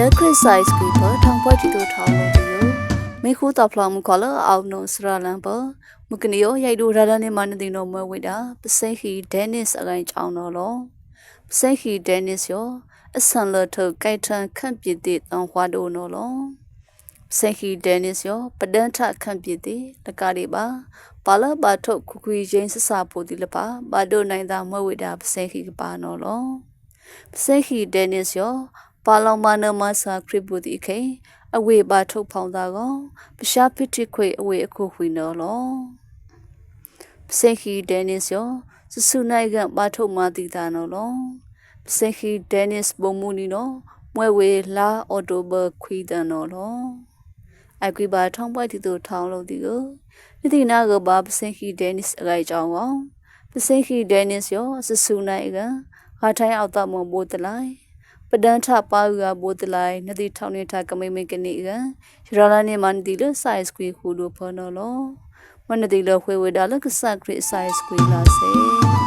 လက်ခရစ်ဆိုင်စကီပါထောင်ပွဲတီတို့ထောင်းလို့ဒီလိုမေခိုးတော်ဖလောင်မခေါ်လို့အောင်နိုစရလန်ပါမကနီယောရိုက်တို့ရရနဲ့မနတင်တော့မွဲဝိတာပစိခီဒဲနစ်အကိုင်ချောင်းတော့လောပစိခီဒဲနစ်ယောအဆန်လထုတ်ကြိုက်ထန်ခန့်ပြစ်တဲ့တောင်ဟွာတို့နော်လောပစိခီဒဲနစ်ယောပဒန်းထခန့်ပြစ်တဲ့တကားတွေပါပါလပါထုတ်ခုခွေရင်းဆဆဖို့ဒီလပါဘာတို့နိုင်တာမွဲဝိတာပစိခီကပါနော်လောပစိခီဒဲနစ်ယော ပါလောင်မနမဆာခရစ်ဘူဒီခေအဝေပါထုတ်ဖောင်းတာကောပရှာပစ်တိခွေအဝေအခုခွေနော်လောပစိခီဒဲနစ်ယောစဆုနိုင်ကပါထုတ်မတိတာနော်လောပစိခီဒဲနစ်ဘုံမူနီနော်မွဲဝေလာအော်တိုဘခွေတန်နော်လောအကွေပါထောင်းပွဲတီတို့ထောင်းလို့ဒီကိုဒီတိနာကဘာပစိခီဒဲနစ်အခိုင်ကြောင်းကောပစိခီဒဲနစ်ယောစဆုနိုင်ကခါထိုင်းအောက်တော့မဘိုးတလိုက် ပဒန်းထပါယူရဘိုးတလိုက်နတိထောင်းနေထကမိမိကနိကရလာနေမန်ဒီလဆိုင်စကွေခူလိုဖော်နော်လောမနတိလခွေဝဒါလကဆတ်ခရစ်ဆိုင်စကွေလာစေ